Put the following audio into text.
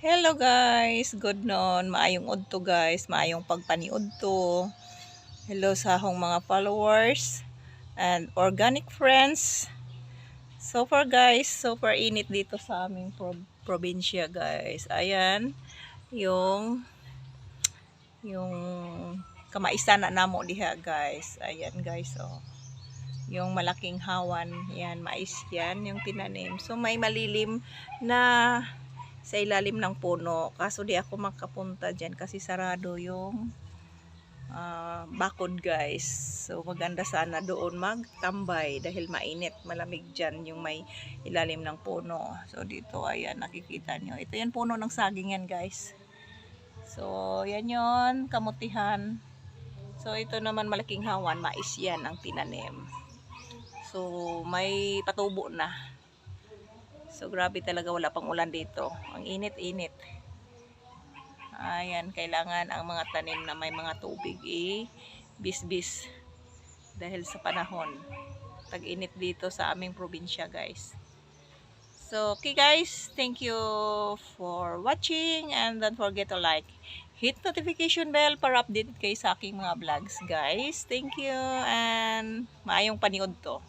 Hello guys, good noon. Maayong udto guys, maayong pagpaniud to. Hello sa akong mga followers and organic friends. So far guys, super init dito sa aming pro- probinsya guys. Ayan, yung yung kamaisa na namo diha guys. Ayan guys, oh. Yung malaking hawan, yan, mais yan, yung tinanim. So may malilim na sa ilalim ng puno. Kaso di ako makapunta dyan kasi sarado yung ah, bakod guys. So maganda sana doon magtambay dahil mainit, malamig dyan yung may ilalim ng puno. So dito ayan nakikita nyo. Ito yan puno ng saging yan guys. So yan yon kamutihan. So ito naman malaking hawan, mais yan ang tinanim. So may patubo na. So, grabe talaga wala pang ulan dito. Ang init-init. Ayan, kailangan ang mga tanim na may mga tubig i-bis-bis. Dahil sa panahon. Tag-init dito sa aming probinsya, guys. So, okay guys, thank you for watching and don't forget to like, hit notification bell para updated kayo sa aking mga vlogs, guys. Thank you and maayong paniod to.